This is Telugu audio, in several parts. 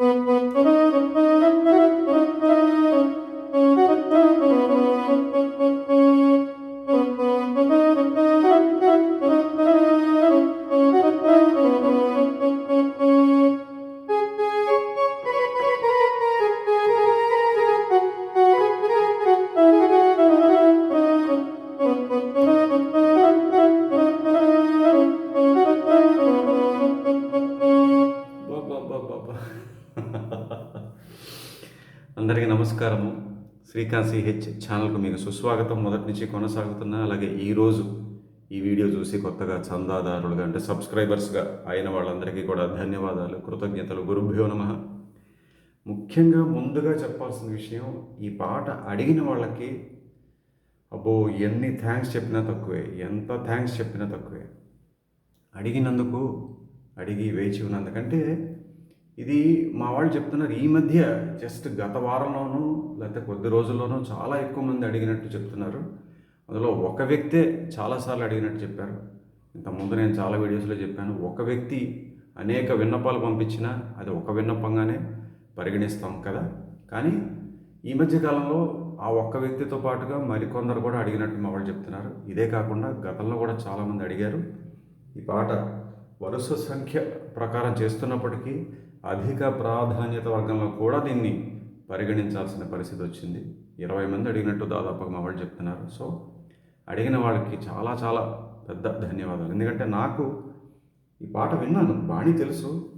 Música ఛానల్కు మీకు సుస్వాగతం. మొదటి నుంచి కొనసాగుతున్నా అలాగే ఈరోజు ఈ వీడియో చూసి కొత్తగా చందాదారులుగా అంటే సబ్స్క్రైబర్స్గా అయిన వాళ్ళందరికీ కూడా ధన్యవాదాలు కృతజ్ఞతలు. గురుభ్యో నమ. ముఖ్యంగా ముందుగా చెప్పాల్సిన విషయం ఈ పాట అడిగిన వాళ్ళకి అబ్బో ఎన్ని థ్యాంక్స్ చెప్పినా తక్కువే ఎంత థ్యాంక్స్ చెప్పినా తక్కువే. అడిగినందుకు అడిగి వేచి ఉన్నందుకంటే ఇది మా వాళ్ళు చెప్తున్నారు ఈ మధ్య జస్ట్ గత వారంలోనూ లేకపోతే కొద్ది రోజుల్లోనూ చాలా ఎక్కువ మంది అడిగినట్టు చెప్తున్నారు. అందులో ఒక వ్యక్తే చాలాసార్లు అడిగినట్టు చెప్పారు. ఇంతకుముందు నేను చాలా వీడియోస్లో చెప్పాను ఒక వ్యక్తి అనేక విన్నపాలు పంపించినా అది ఒక విన్నపంగానే పరిగణిస్తాం కదా. కానీ ఈ మధ్య కాలంలో ఆ ఒక్క వ్యక్తితో పాటుగా మరికొందరు కూడా అడిగినట్టు మా వాళ్ళు చెప్తున్నారు. ఇదే కాకుండా గతంలో కూడా చాలామంది అడిగారు. ఈ పాట వరుస సంఖ్య ప్రకారం చేస్తున్నప్పటికీ అధిక ప్రాధాన్యత వర్గంలో కూడా దీన్ని పరిగణించాల్సిన పరిస్థితి వచ్చింది. ఇరవై మంది అడిగినట్టు దాదాపుగా మా వాళ్ళు చెప్తున్నారు. సో అడిగిన వాళ్ళకి చాలా చాలా పెద్ద ధన్యవాదాలు. ఎందుకంటే నాకు ఈ పాట విన్నాను. బాణి తెలుసు.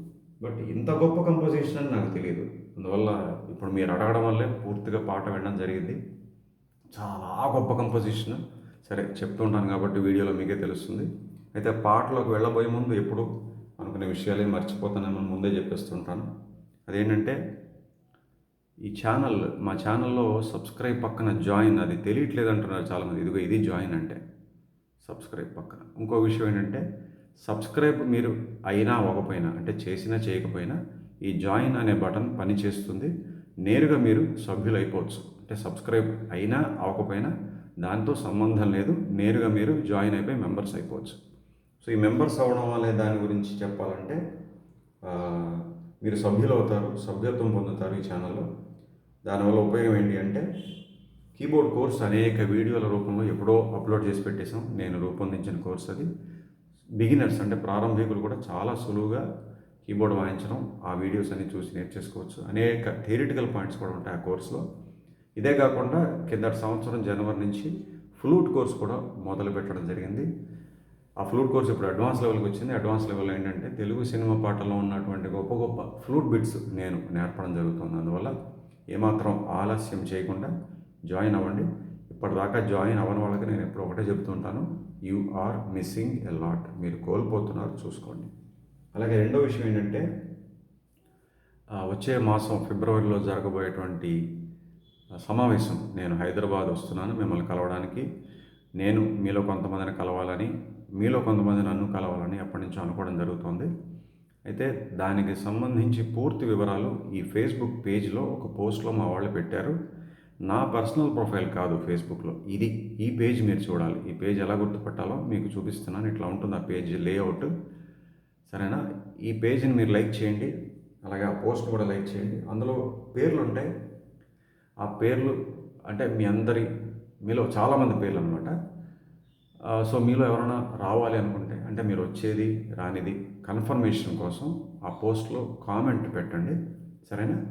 బట్ ఇంత గొప్ప కంపోజిషన్ అని నాకు తెలియదు. అందువల్ల ఇప్పుడు మీరు అడగడం వల్లే పూర్తిగా పాట వినడం జరిగింది. చాలా గొప్ప కంపోజిషన్ సరే చెప్తుంటాను కాబట్టి వీడియోలో మీకే తెలుస్తుంది. అయితే పాటలోకి వెళ్ళబోయే ముందు ఎప్పుడు అనుకునే విషయాలే మర్చిపోతానేమో ముందే చెప్పేస్తుంటాను. అదేంటంటే ఈ ఛానల్ మా ఛానల్లో సబ్స్క్రైబ్ పక్కన జాయిన్ అది తెలియట్లేదు అంటున్నారు చాలామంది. ఇదిగో ఇది జాయిన్ అంటే సబ్స్క్రైబ్ పక్కన. ఇంకో విషయం ఏంటంటే సబ్స్క్రైబ్ మీరు అయినా అవ్వకపోయినా అంటే చేసినా చేయకపోయినా ఈ జాయిన్ అనే బటన్ పనిచేస్తుంది నేరుగా మీరు సభ్యులు అయిపోవచ్చు అంటే సబ్స్క్రైబ్ అయినా అవ్వకపోయినా దాంతో సంబంధం లేదు. నేరుగా మీరు జాయిన్ అయిపోయి మెంబర్స్ అయిపోవచ్చు. సో ఈ మెంబర్స్ అవ్వడం వల్లే దాని గురించి చెప్పాలంటే మీరు సభ్యులు అవుతారు సభ్యత్వం పొందుతారు ఈ ఛానల్లో. దానివల్ల ఉపయోగం ఏంటి అంటే కీబోర్డ్ కోర్స్ అనేక వీడియోల రూపంలో ఎప్పుడో అప్లోడ్ చేసి పెట్టేశాం. నేను రూపొందించిన కోర్స్ అది. బిగినర్స్ అంటే ప్రారంభికులు కూడా చాలా సులువుగా కీబోర్డ్ వాయించడం ఆ వీడియోస్ అన్ని చూసి నేర్చేసుకోవచ్చు. అనేక థియరిటికల్ పాయింట్స్ కూడా ఉంటాయి ఆ కోర్సులో. ఇదే కాకుండా కిందటి సంవత్సరం జనవరి నుంచి ఫ్లూట్ కోర్స్ కూడా మొదలు పెట్టడం జరిగింది. ఆ ఫ్లూట్ కోర్స్ ఇప్పుడు అడ్వాన్స్ లెవెల్కి వచ్చింది. అడ్వాన్స్ లెవెల్ ఏంటంటే తెలుగు సినిమా పాటల్లో ఉన్నటువంటి గొప్ప గొప్ప ఫ్లూట్ బిట్స్ నేను నేర్పడం జరుగుతుంది. అందువల్ల ఏమాత్రం ఆలస్యం చేయకుండా జాయిన్ అవ్వండి. ఇప్పటిదాకా జాయిన్ అవ్వని వాళ్ళకి నేను ఎప్పుడు ఒకటే చెప్తుంటాను you are missing a lot. మీరు కోల్పోతున్నారు చూసుకోండి. అలాగే రెండో విషయం ఏంటంటే వచ్చే మాసం ఫిబ్రవరిలో జరగబోయేటువంటి సమావేశం. నేను హైదరాబాద్ వస్తున్నాను మిమ్మల్ని కలవడానికి. నేను మీలో కొంతమందిని కలవాలని మీలో కొంతమంది నన్ను కలవాలని ఎప్పటి నుంచో అనుకోవడం జరుగుతుంది. అయితే దానికి సంబంధించి పూర్తి వివరాలు ఈ ఫేస్బుక్ పేజ్లో ఒక పోస్ట్లో మా వాళ్ళు పెట్టారు. నా పర్సనల్ ప్రొఫైల్ కాదు ఫేస్బుక్లో. ఇది ఈ పేజ్ మీరు చూడాలి. ఈ పేజ్ ఎలా గుర్తుపట్టాలో మీకు చూపిస్తున్నాను. ఇట్లా ఉంటుంది ఆ పేజ్ లేఅవుట్. సరేనా? ఈ పేజీని మీరు లైక్ చేయండి. అలాగే ఆ పోస్ట్ కూడా లైక్ చేయండి. అందులో పేర్లు ఉంటాయి ఆ పేర్లు అంటే మీ అందరి మీలో చాలామంది పేర్లు అనమాట సో మీలో ఎవరైనా రావాలి అనుకుంటే అంటే మీరు వచ్చేది రానిది కన్ఫర్మేషన్ కోసం ఆ పోస్ట్లో కామెంట్ పెట్టండి. సరేనా?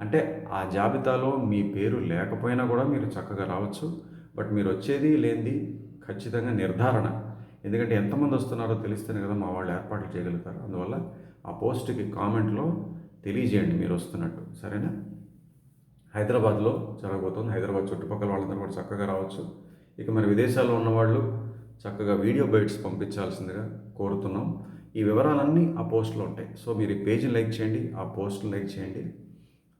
అంటే ఆ జాబితాలో మీ పేరు లేకపోయినా కూడా మీరు చక్కగా రావచ్చు. బట్ మీరు వచ్చేది లేనిది ఖచ్చితంగా నిర్ధారణ. ఎందుకంటే ఎంతమంది వస్తున్నారో తెలిస్తేనే కదా మా వాళ్ళు ఏర్పాట్లు చేయగలుగుతారు. అందువల్ల ఆ పోస్ట్కి కామెంట్లో తెలియజేయండి మీరు వస్తున్నట్టు. సరేనా? హైదరాబాద్లో జరగబోతుంది. హైదరాబాద్ చుట్టుపక్కల వాళ్ళందరూ కూడా చక్కగా రావచ్చు. ఇక మరి విదేశాల్లో ఉన్నవాళ్ళు చక్కగా వీడియో బైట్స్ పంపించాల్సిందిగా కోరుతున్నాం. ఈ వివరాలన్నీ ఆ పోస్ట్లో ఉంటాయి. సో మీరు ఈ పేజీని లైక్ చేయండి ఆ పోస్ట్ని లైక్ చేయండి.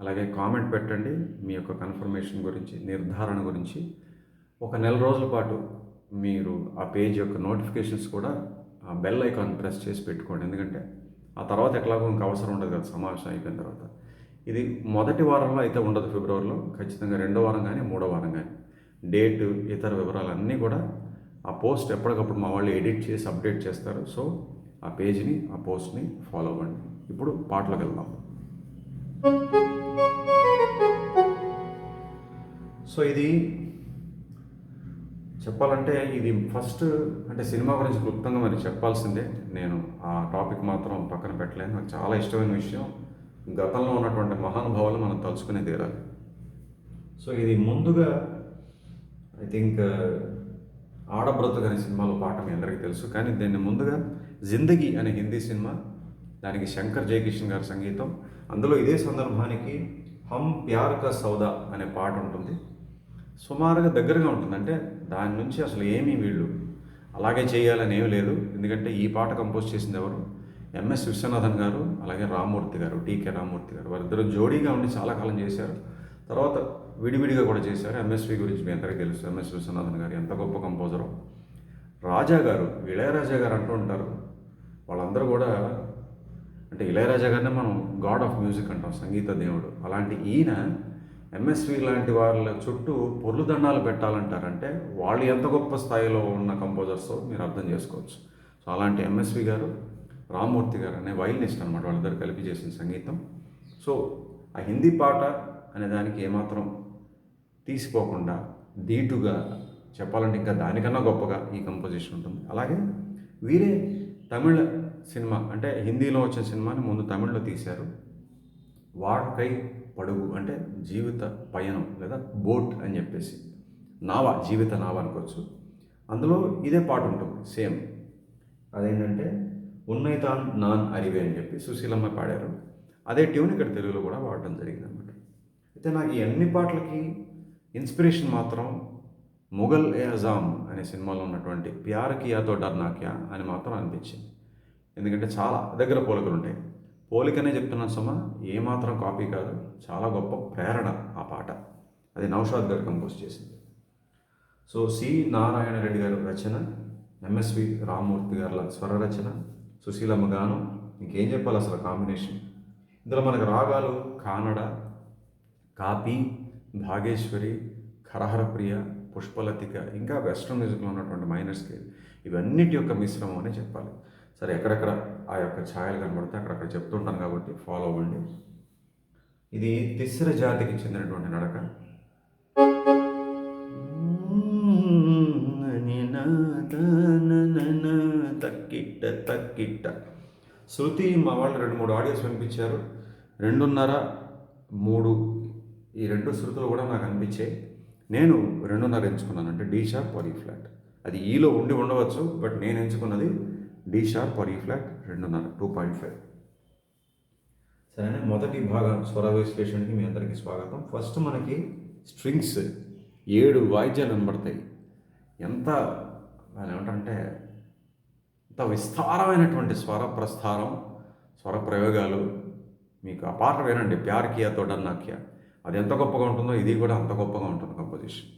అలాగే కామెంట్ పెట్టండి. మీ యొక్క కన్ఫర్మేషన్ గురించి నిర్ధారణ గురించి. ఒక నెల రోజుల పాటు మీరు ఆ పేజ్ యొక్క నోటిఫికేషన్స్ కూడా ఆ బెల్ ఐకాన్ ప్రెస్ చేసి పెట్టుకోండి. ఎందుకంటే ఆ తర్వాత ఎట్లాగో ఇంకా అవసరం ఉండదు కదా సమావేశం అయిపోయిన తర్వాత. ఇది మొదటి వారంలో అయితే ఉండదు ఫిబ్రవరిలో. ఖచ్చితంగా రెండో వారం కానీ మూడో వారం కానీ. డేట్ ఇతర వివరాలన్నీ కూడా ఆ పోస్ట్ ఎప్పటికప్పుడు మా వాళ్ళు ఎడిట్ చేసి అప్డేట్ చేస్తారు. సో ఆ పేజ్ని ఆ పోస్ట్ని ఫాలో అవ్వండి. ఇప్పుడు పాటలకు వెళ్దాం. సో ఇది చెప్పాలంటే ఇది ఫస్ట్ అంటే సినిమా గురించి క్లుప్తంగా మరి చెప్పాల్సిందే. నేను ఆ టాపిక్ మాత్రం పక్కన పెట్టలేను. నాకు చాలా ఇష్టమైన విషయం. గతంలో ఉన్నటువంటి మహానుభావులు మనం తలుచుకునే తీరాలి సో ఇది ముందుగా ఐ థింక్ uh, ఆడబ్రతుకు అనే సినిమాలో పాట మీ అందరికీ తెలుసు. కానీ దీన్ని ముందుగా జిందగీ అనే హిందీ సినిమా దానికి శంకర్ జయకిషన్ గారి సంగీతం అందులో ఇదే సందర్భానికి హమ్ ప్యార్ కా సౌదా అనే పాట ఉంటుంది. సుమారుగా దగ్గరగా ఉంటుంది. అంటే దాని నుంచి అసలు ఏమీ వీళ్ళు అలాగే చేయాలని ఏమీ లేదు. ఎందుకంటే ఈ పాట కంపోజ్ చేసింది ఎవరు? ఎంఎస్ విశ్వనాథన్ గారు అలాగే రామ్మూర్తి గారు టీకే రామ్మూర్తి గారు. వారిద్దరు జోడీగా ఉండి చాలా కాలం చేశారు. తర్వాత విడివిడిగా కూడా చేశారు. ఎంఎస్వి గురించి మీ అందరికీ తెలుసు. ఎంఎస్ విశ్వనాథన్ గారు ఎంత గొప్ప కంపోజరు రాజా గారు ఇళయరాజా గారు అంటూ ఉంటారు. వాళ్ళందరూ కూడా అంటే ఇళయరాజా గారినే మనం గాడ్ ఆఫ్ మ్యూజిక్ అంటాం సంగీత దేవుడు. అలాంటి ఈయన ఎంఎస్వి లాంటి వాళ్ళ చుట్టూ పొర్లు దండాలు పెట్టాలంటారంటే వాళ్ళు ఎంత గొప్ప స్థాయిలో ఉన్న కంపోజర్స్ మీరు అర్థం చేసుకోవచ్చు. సో అలాంటి ఎంఎస్వి గారు రామ్మూర్తి గారు అనే వైలినిస్ట్ అనమాట వాళ్ళిద్దరు కలిపి చేసిన సంగీతం. సో ఆ హిందీ పాట అనే దానికి ఏమాత్రం తీసిపోకుండా ధీటుగా చెప్పాలంటే ఇంకా దానికన్నా గొప్పగా ఈ కంపోజిషన్ ఉంటుంది. అలాగే వీరే తమిళ సినిమా అంటే హిందీలో వచ్చిన సినిమాని ముందు తమిళ్ళో తీశారు. వాడకై పడుగు అంటే జీవిత పయనం లేదా బోట్ అని చెప్పేసి. నావ జీవిత నావ అనుకోవచ్చు. అందులో ఇదే పాట ఉంటుంది సేమ్. అదేంటంటే ఉన్నైతాన్ నాన్ అరివే అని చెప్పి సుశీలమ్మ పాడారు. అదే ట్యూన్ ఇక్కడ తెలుగులో కూడా వాడటం జరిగింది అనమాట అయితే నాకు ఈ అన్ని పాటలకి ఇన్స్పిరేషన్ మాత్రం మొఘల్ ఏ అజామ్ అనే సినిమాలో ఉన్నటువంటి ప్యార్ కియాతో డర్నాక్యా అని మాత్రం అనిపించింది. ఎందుకంటే చాలా దగ్గర పోలికలు ఉంటాయి. పోలికనే చెప్తున్నాను సుమా ఏమాత్రం కాపీ కాదు చాలా గొప్ప ప్రేరణ ఆ పాట. అది నౌషాద్ గారు కంపోజ్ చేసింది. సో సి నారాయణ రెడ్డి గారి రచన ఎంఎస్వి రామ్మూర్తి గారి స్వర రచన సుశీలమ్మ గానం ఇంకేం చెప్పాలి అసలు కాంబినేషన్? ఇందులో మనకు రాగాలు కానడ కాపీ భాగేశ్వరి ఖరహరప్రియ పుష్పలతిక ఇంకా వెస్ట్రన్ మ్యూజిక్లో ఉన్నటువంటి మైనర్ స్కేల్ ఇవన్నిటి యొక్క మిశ్రమం అనే చెప్పాలి. సరే ఎక్కడెక్కడ ఆ యొక్క ఛాయలు కనబడితే అక్కడక్కడ చెప్తుంటాను కాబట్టి ఫాలో అవ్వండి. ఇది తిస్ర జాతికి చెందినటువంటి నడక. తక్కిట్ట తక్కిట్ట. శృతి మా వాళ్ళు రెండు మూడు ఆడియోస్ వినిపించారు. రెండున్నర మూడు ఈ రెండు శృతులు కూడా నాకు అనిపించాయి నేను రెండున్నర ఎంచుకున్నాను అంటే D sharp per E flat అది e ఈలో ఉండి ఉండవచ్చు బట్ నేను ఎంచుకున్నది D sharp per E flat రెండున్నర టూ పాయింట్ ఫైవ్ సరేనా? మొదటి భాగం స్వర విశ్లేషణకి మీ అందరికీ స్వాగతం. ఫస్ట్ మనకి స్ట్రింగ్స్ ఏడు వాయిద్యాలు కనబడతాయి ఎంత ఏమంటే ఏమిటంటే ఎంత విస్తారమైనటువంటి స్వర ప్రస్థానం స్వర ప్రయోగాలు. మీకు ఆ పాట వినండి ప్యార్ కియా. అది ఎంత గొప్పగా ఉంటుందో ఇది కూడా అంత గొప్పగా ఉంటుంది కంపోజిషన్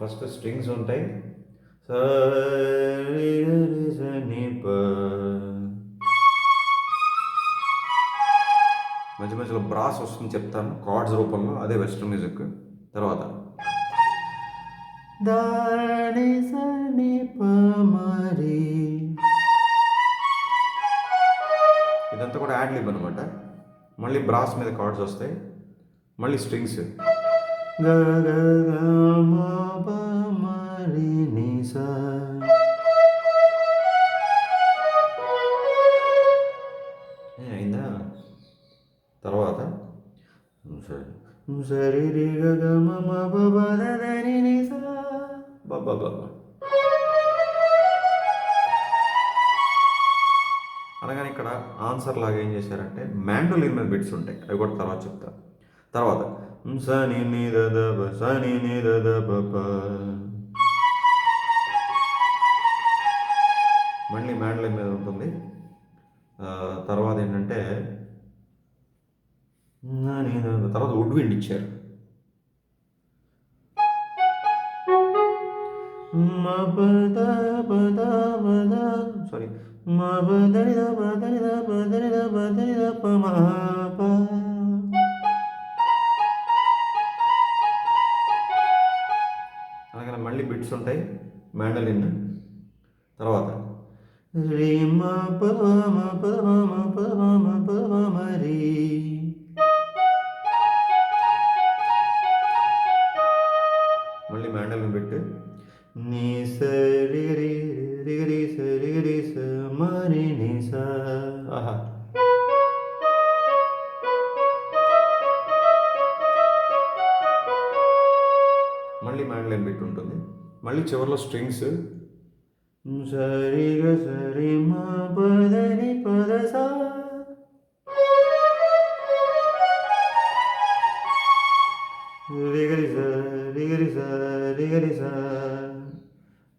ఫస్ట్ స్ట్రింగ్స్ ఉంటాయి. మధ్య మధ్యలో బ్రాస్ వస్తుంది చెప్తాను. కార్డ్స్ రూపంలో అదే వెస్ట్రన్ మ్యూజిక్ తర్వాత. దాని సని పమరి ఇదంతా కూడా యాడ్ లిబ్ అనమాట మళ్ళీ బ్రాస్ మీద కార్డ్స్ వస్తాయి. మళ్ళీ స్ట్రింగ్స్ గ గ గ అయిందా? తర్వాత? సరే. సరి రి గ గ మ ఆన్సర్ లాగా ఏం చేశారంటే మ్యాండోలిన్ మీద బిట్స్ ఉంటాయి. అవి కూడా తర్వాత చెప్తా. తర్వాత సని ని ద బ సని ని ద బ ప మళ్ళీ మ్యాండోలిన్ మీద ఉంటుంది. తర్వాత ఏంటంటే తర్వాత వుడ్ విండ్ ఇచ్చారు సారీ అలాగే మళ్ళీ బిట్స్ ఉంటాయి. మ్యాండలిన్ తర్వాత. రే మా పద మా పద మా పద మా పద మా రే. మళ్ళీ మ్యాండల్ని పెట్టు నీ సరి రి రి రి సరి రి మరి ని సా. ఆహా. మళ్ళీ మ్యాండ్లైన్ పెట్టి ఉంటుంది. మళ్ళీ చివరిలో స్ట్రింగ్స్. సరిగా సరి మా పదని పద సా. రిగరి సా రిగరి సా రిగరి సా.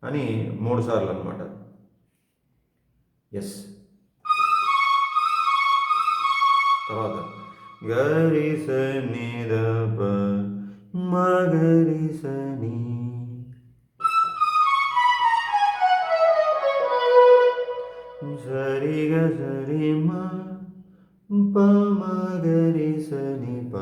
అని మూడు సార్లు అనమాట ఎస్ తర్వాత గరి సని ప మగరి సని సరిగ సరి మా ప మగరి సని ప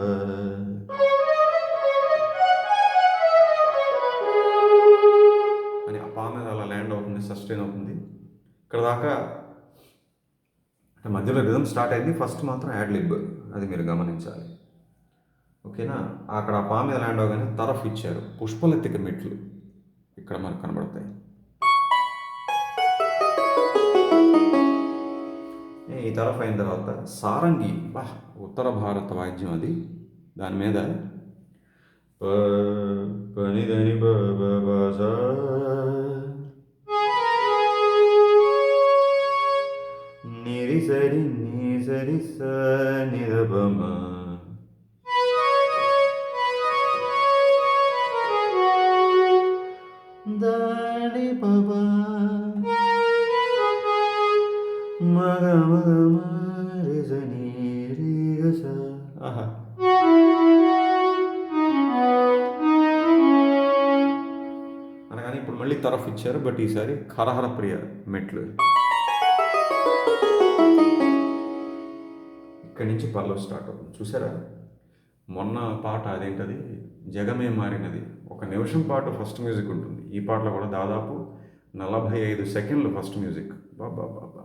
అని ఆ పా మీద అలా ల్యాండ్ అవుతుంది సస్టైన్ అవుతుంది. ఇక్కడ దాకా మధ్యలో రిధం స్టార్ట్ అయింది. ఫస్ట్ మాత్రం యాడ్ లిబ్ అది మీరు గమనించాలి. ఓకేనా అక్కడ ఆ పా మీద ల్యాండ్ అవగానే తరఫ్ ఇచ్చారు. పుష్పలెత్తిక మెట్లు ఇక్కడ మనకు కనబడతాయి. ఈ తరఫ్ అయిన తర్వాత సారంగి. బా ఉత్తర భారత వాద్యం అది. దాని మీద పని దని బ సరి నీ సరి స నిరభమ దాడి ప మగ మగ మరి సని స. ఆహా. అనగానే ఇప్పుడు మళ్ళీ తరఫ్ ఇచ్చారు బట్ ఈసారి ఖరహర ప్రియ మెట్లు. ఇక్కడి నుంచి పర్లో స్టార్ట్ అవుతుంది. చూసారా? మొన్న పాట అదేంటది? జగమే మారినది. ఒక నిమిషం పాటు ఫస్ట్ మ్యూజిక్ ఉంటుంది. ఈ పాటలో కూడా దాదాపు నలభై ఐదు సెకండ్లు ఫస్ట్ మ్యూజిక్. బాబా బాబా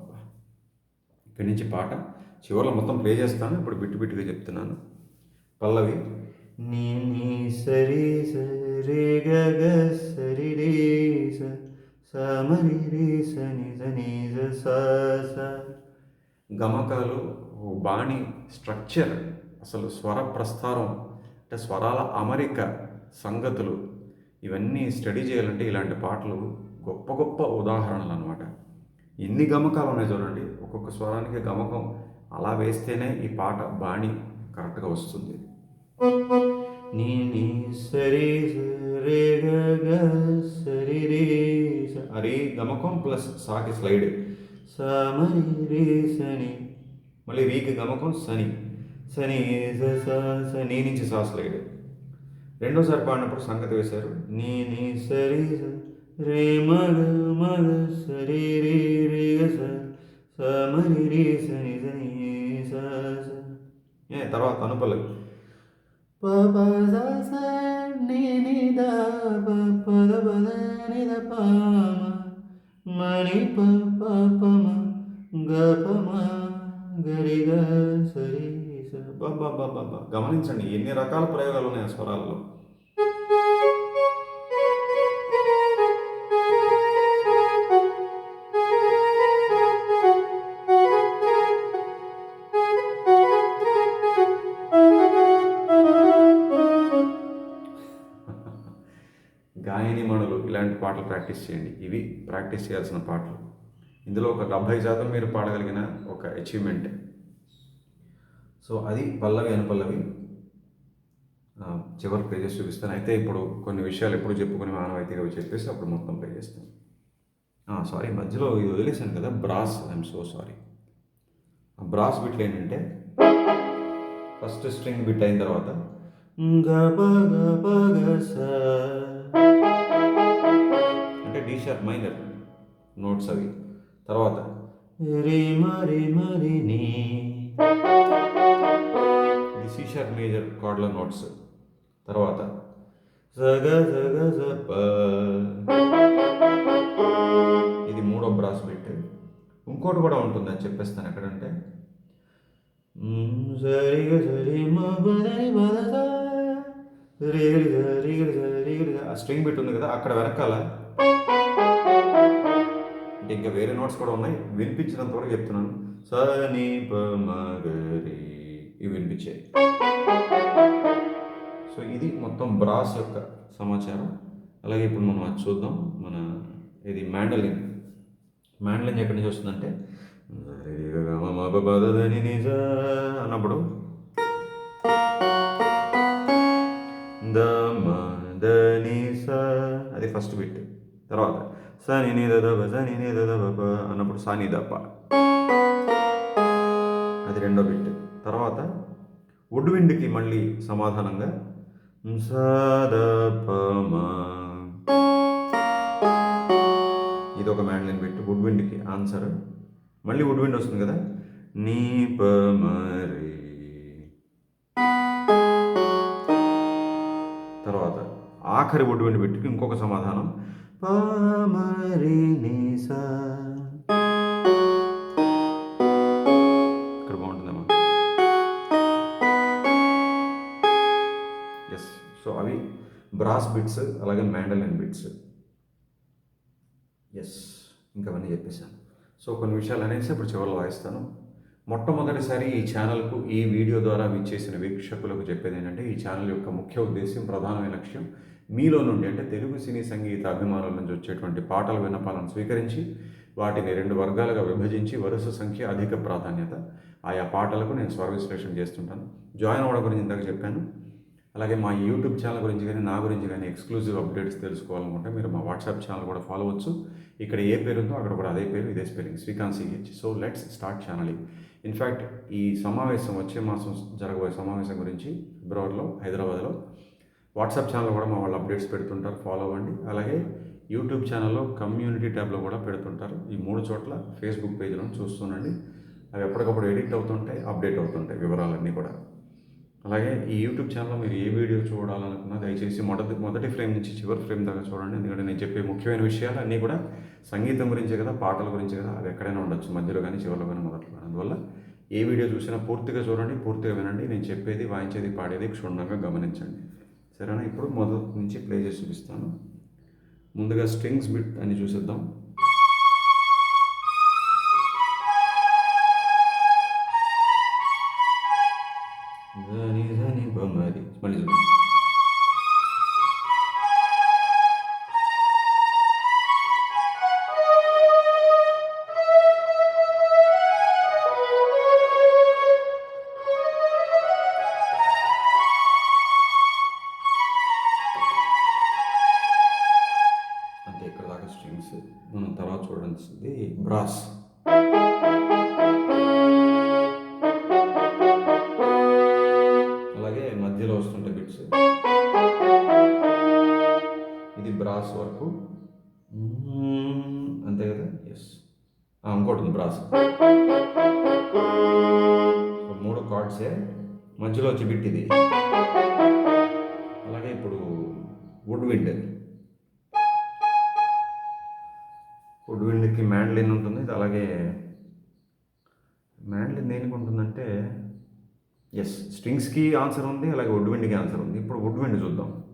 ఇక్కడి నుంచి పాట. చివరిలో మొత్తం ప్లే చేస్తాను. ఇప్పుడు బిట్టు బిట్టుగా చెప్తున్నాను. పల్లవి. నీ నీ సరి సరి గగ సరి రే సమరి స స గమకాలు ఓ బాణి స్ట్రక్చర్ అసలు స్వర ప్రస్థానం అంటే స్వరాల అమరిక సంగతులు ఇవన్నీ స్టడీ చేయాలంటే ఇలాంటి పాటలు గొప్ప గొప్ప ఉదాహరణలు అనమాట ఎన్ని గమకాలు ఉన్నాయి చూడండి. ఒక్కొక్క స్వరానికి గమకం అలా వేస్తేనే ఈ పాట బాణి కరెక్ట్గా వస్తుంది. నీ నీ సరే సరి గ సరి రే స అరే గమకం ప్లస్ సాకి స్లైడ్. సమరి రే సని మళ్ళీ రీకి గమకం సని సని సని స నుంచి సా స్లైడ్. రెండోసారి పాడినప్పుడు సంగతి వేశారు. నీ నీ సరి రే మగ మగ సరి రే రే గ స సమరి రే సని సని స. ఏ తర్వాత అనుపల్లవి ప ప స స ని ని ప ప ద ప ద ని ద మణి ప ప ప సరి గమనించండి ఎన్ని రకాల ప్రయోగాలు ఉన్నాయి ఆ స్వరాల్లో? పాటలు ప్రాక్టీస్ చేయండి. ఇవి ప్రాక్టీస్ చేయాల్సిన పాటలు. ఇందులో ఒక డెబ్భై శాతం మీరు పాడగలిగిన ఒక అచీవ్మెంట్ సో అది పల్లవి అనుపల్లవి చివరి ప్లే చేసి చూపిస్తాను. అయితే ఇప్పుడు కొన్ని విషయాలు ఎప్పుడు చెప్పుకొని మానవైతీగా చెప్పేసి అప్పుడు మొత్తం ప్లే చేస్తాను. సారీ మధ్యలో ఇది వదిలేసాను కదా బ్రాస్ ఐఎమ్ సో సారీ ఆ బ్రాస్ బిట్లు ఏంటంటే ఫస్ట్ స్ట్రింగ్ బిట్ అయిన తర్వాత గబ గబ గ స డి షార్ప్ మైనర్ నోట్స్ అవి. తర్వాత రి మరి మరి నీ. ఇది సి షార్ప్ మేజర్ కార్డ్ల నోట్స్ తర్వాత సగ సగ స ప. ఇది మూడో బ్రాస్ బిట్ ఇంకోటి కూడా ఉంటుంది అని చెప్పేస్తాను ఎక్కడంటే. సరిగా సరి. ఆ స్ట్రింగ్ బిట్ ఉంది కదా అక్కడ వెనకాల ఇంకా వేరే నోట్స్ కూడా ఉన్నాయి. వినిపించినంత వరకు చెప్తున్నాను. సని ప మగరి ఇవి వినిపించాయి. సో ఇది మొత్తం బ్రాస్ యొక్క సమాచారం. అలాగే ఇప్పుడు మనం అది చూద్దాం. మన ఇది మ్యాండలిన్ మ్యాండలిన్ ఎక్కడి నుంచి వస్తుందంటే అన్నప్పుడు ద మ ద అది ఫస్ట్ బిట్ తర్వాత స ని ని స ని అన్నప్పుడు సా దప్ప అది రెండో బిట్. తర్వాత వుడ్ విండ్కి మళ్ళీ సమాధానంగా ద ప మ. ఇది ఒక మ్యాండ్లైన్ బిట్ వుడ్ విండ్కి ఆన్సర్. మళ్ళీ వుడ్ విండ్ వస్తుంది కదా? నీ ప ఆఖరి వుడ్ విండ్ ఇంకొక సమాధానం. ప ఇక్కడ బాగుంటుందమ్మా. ఎస్ సో అవి బ్రాస్ బిట్స్ అలాగే మ్యాండలిన్ బిట్స్. ఎస్ ఇంకా అవన్నీ చెప్పేశాను. సో కొన్ని విషయాలు అనేసి ఇప్పుడు చివరిలో వాయిస్తాను. మొట్టమొదటిసారి ఈ ఛానల్కు ఈ వీడియో ద్వారా విచ్చేసిన వీక్షకులకు చెప్పేది ఏంటంటే ఈ ఛానల్ యొక్క ముఖ్య ఉద్దేశం ప్రధానమైన లక్ష్యం మీలో నుండి అంటే తెలుగు సినీ సంగీత అభిమానుల నుంచి వచ్చేటువంటి పాటల విన్నపాలను స్వీకరించి వాటిని రెండు వర్గాలుగా విభజించి వరుస సంఖ్య అధిక ప్రాధాన్యత ఆయా పాటలకు నేను స్వర విశ్లేషణ చేస్తుంటాను. జాయిన్ అవ్వడం గురించి ఇందాక చెప్పాను. అలాగే మా యూట్యూబ్ ఛానల్ గురించి కానీ నా గురించి కానీ ఎక్స్క్లూజివ్ అప్డేట్స్ తెలుసుకోవాలనుకుంటే మీరు మా వాట్సాప్ ఛానల్ కూడా ఫాలో అవ్వచ్చు. ఇక్కడ ఏ పేరు ఉందో అక్కడ కూడా అదే పేరు ఇదే spelling. Srikanth CH so let's start channelling. In fact ఈ సమావేశం వచ్చే మాసం జరగబోయే సమావేశం గురించి ఫిబ్రవరిలో హైదరాబాద్లో వాట్సాప్ ఛానల్ కూడా మా వాళ్ళు అప్డేట్స్ పెడుతుంటారు. ఫాలో అవ్వండి. అలాగే యూట్యూబ్ ఛానల్లో కమ్యూనిటీ ట్యాబ్లో కూడా పెడుతుంటారు. ఈ మూడు చోట్ల ఫేస్బుక్ పేజ్లో చూస్తుండండి. అవి ఎప్పటికప్పుడు ఎడిట్ అవుతుంటాయి అప్డేట్ అవుతుంటాయి వివరాలన్నీ కూడా. అలాగే ఈ యూట్యూబ్ ఛానల్లో మీరు ఏ వీడియో చూడాలనుకున్నా దయచేసి మొదటి మొదటి ఫ్రేమ్ నుంచి చివరి ఫ్రేమ్ దాకా చూడండి. ఎందుకంటే నేను చెప్పే ముఖ్యమైన విషయాలు అన్నీ కూడా సంగీతం గురించే కదా పాటల గురించి కదా అవి ఎక్కడైనా ఉండొచ్చు మధ్యలో కానీ చివరిలో కానీ మొదట్లో కానీ. అందువల్ల ఏ వీడియో చూసినా పూర్తిగా చూడండి పూర్తిగా వినండి. నేను చెప్పేది వాయించేది పాడేది క్షుణ్ణంగా గమనించండి. సరేనా? ఇప్పుడు మొదటి నుంచి ప్లే చేసి చూపిస్తాను. ముందుగా స్ట్రింగ్స్ బిట్ అని చూసేద్దాం. తర్వాత చూడాల్సింది ఎస్ స్ట్రింగ్స్కి ఆన్సర్ ఉంది అలాగే వుడ్ విండ్కి ఆన్సర్ ఉంది. ఇప్పుడు వుడ్ విండ్ చూద్దాం.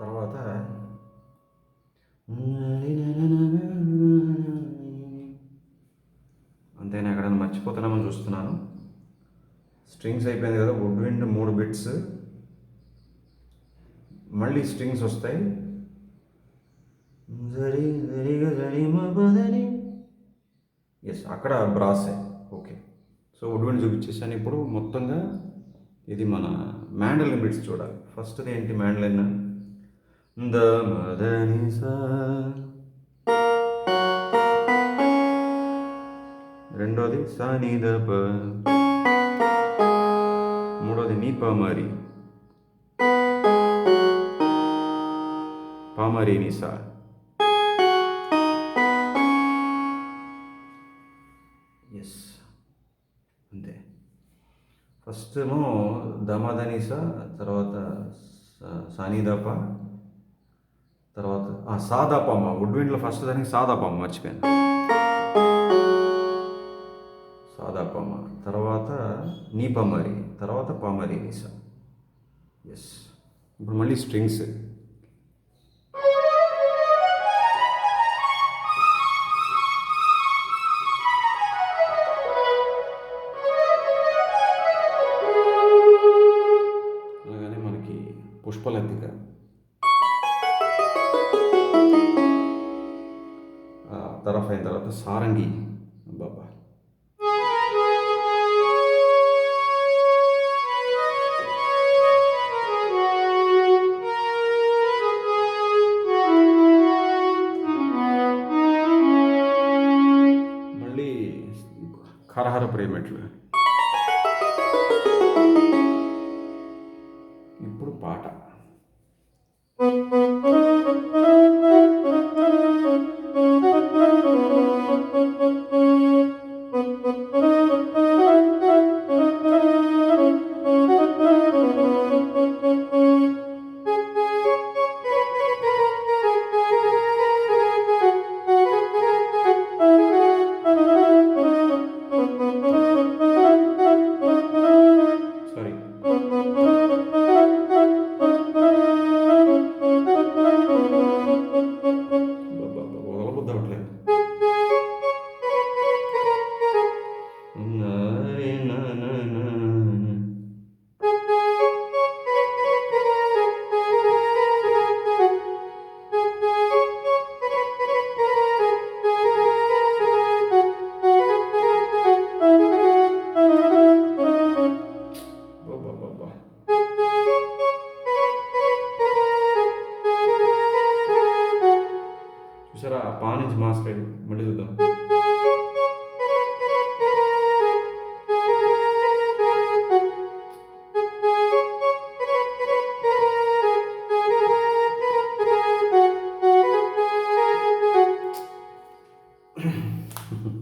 తర్వాత అంతేనా? ఎక్కడైనా మర్చిపోతున్నామని చూస్తున్నాను. స్ట్రింగ్స్ అయిపోయింది కదా వుడ్ విండ్ మూడు బిట్స్. మళ్ళీ స్ట్రింగ్స్ వస్తాయి. జరి జరిగ జరి మ పదని ఎస్ అక్కడ బ్రాసే. ఓకే. సో వుడ్ విండ్ చూపించేసాను ఇప్పుడు. మొత్తంగా ఇది మన మ్యాండలిన్ బిట్స్ చూడాలి. ఫస్ట్ది ఏంటి మ్యాండలిన్ ద మదని రెండోది సా నీ ద మూడోది నీ పామారి. పామారి నీ సా ఎస్ అంతే. ఫస్ట్ ఏమో దమాదనీస తర్వాత సానీదాప తర్వాత సాదాపమ్మ వుడ్విండ్లో ఫస్ట్ దానికి సాదాపమ్మ మర్చిపోయాను. సాదాపమ్మ తర్వాత నీ పమ్మరి తర్వాత పమ్మరి నిసా ఎస్ ఇప్పుడు మళ్ళీ స్ట్రింగ్స్ హరహర ప్రేమట్లు ఇప్పుడు పాట.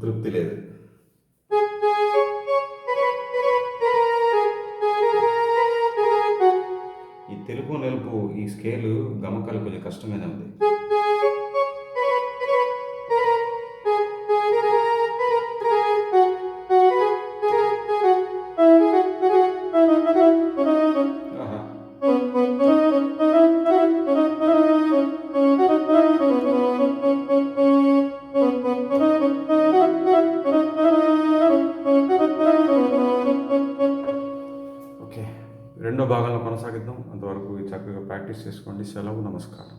తృప్తి లేదు. ఈ తెలుపు నిలుపు ఈ స్కేలు గమకాలు కొంచెం కష్టమైన ఉంది ప్రాక్టీస్ చేసుకోండి. సెలవు నమస్కారం.